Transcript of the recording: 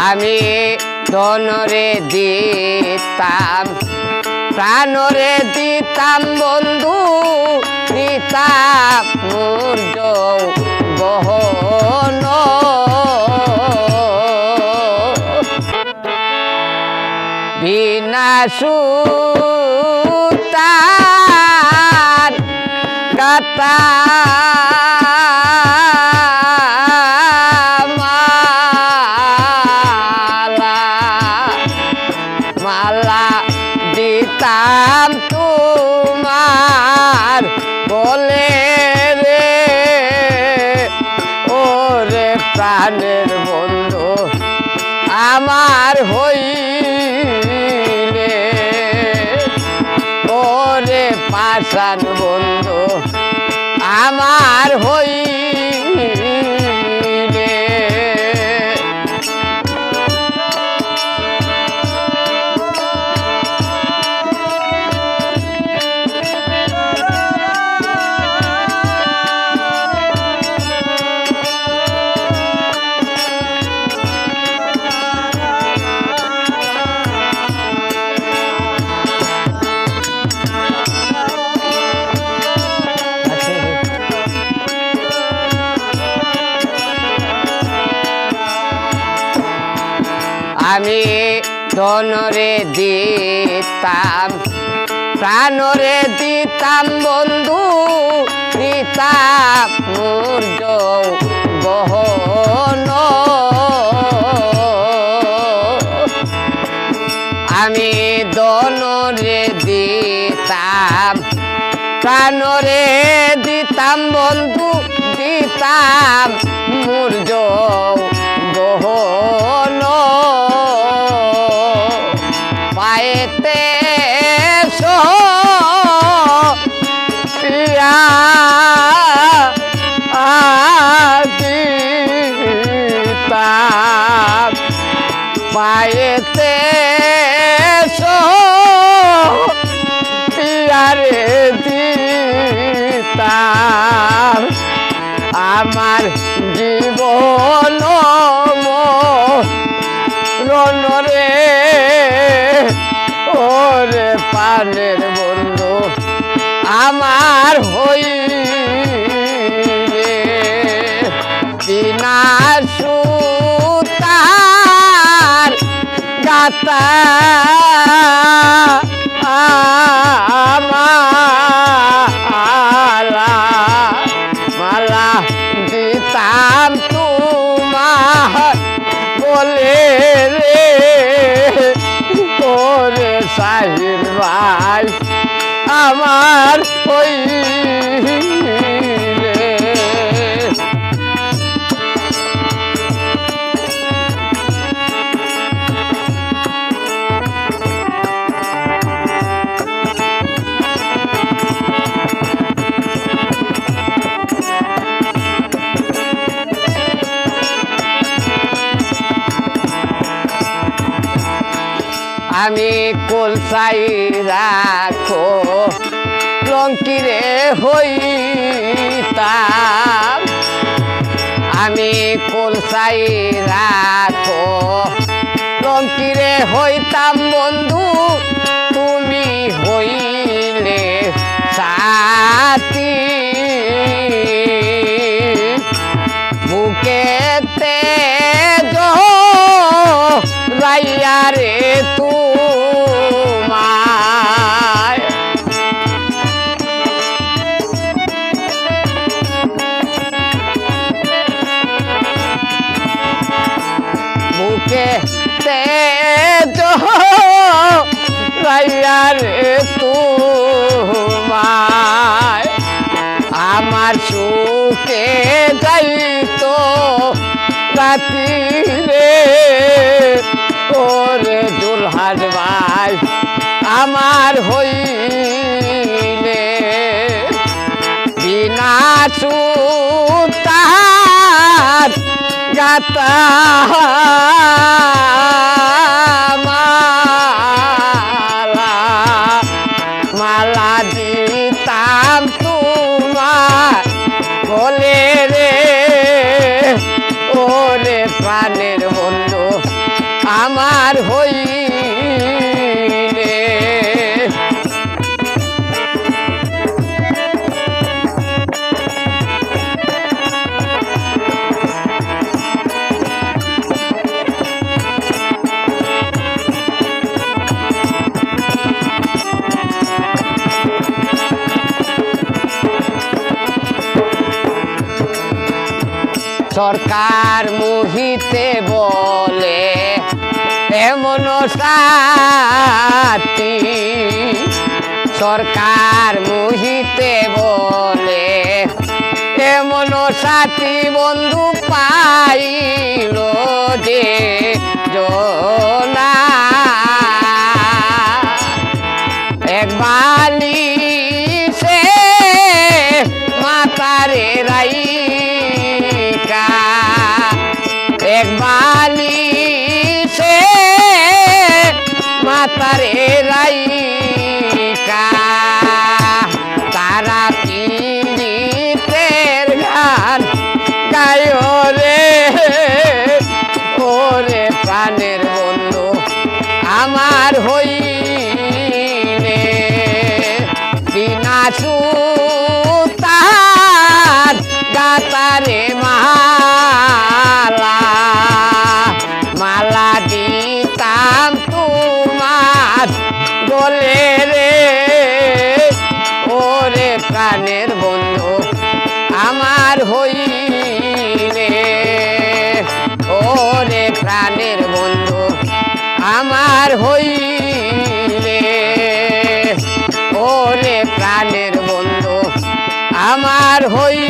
আমি ধনরে দিতাম প্রাণরে দিতাম বন্ধু দিতাম মূর্য গহন বিনাশু তার গাতা প্রাণের বন্ধু আমার হইলে। ওরে পাশান বন্ধু আমার হইলে। আমি ধনরে দিতাম প্রাণরে দিতাম বন্ধু, দিতাম মূর্য গহন। আমি দনরে দিতাম প্রাণরে দিতাম বন্ধু, দিতাম দিতাম পায়েতে পিয়ারে দিতাম আমার জীবন রনরে ওরে পানের বন্ধু আমার হইলে বিনা সুতার গাতা মালা মালা দিতাম তোমার বলে রে ওরে সাহির আমার হইলে আমি কলসাই রাখো? লঙ্কিরে হইতাম আমি কলসাই রাখো? লঙ্কিরে হইতাম বন্ধু তুমি হইলে সাথী। তেজ আমার সুখে যাইতো রাতি রে ওরে দুলহার ভাই আমার হইলে বিনা সুতার গাতা মালা মালা দিতাম তোমার বলে রে ওরে প্রাণের বন্ধু আমার হইলে। সরকার মুহিতে বলে এমন সাথী সরকার মুহিতে বলে এমন সাথী বন্ধু পাইল যে জনা এক বালি সে মাতারে রাইকা। তারা আমার হইলে। বিনা তোমার গলে রে। ওরে প্রাণের বন্ধু আমার হইলে। ওরে প্রাণের বন্ধু আমার হইলে। ওরে প্রাণের বন্ধু আমার হই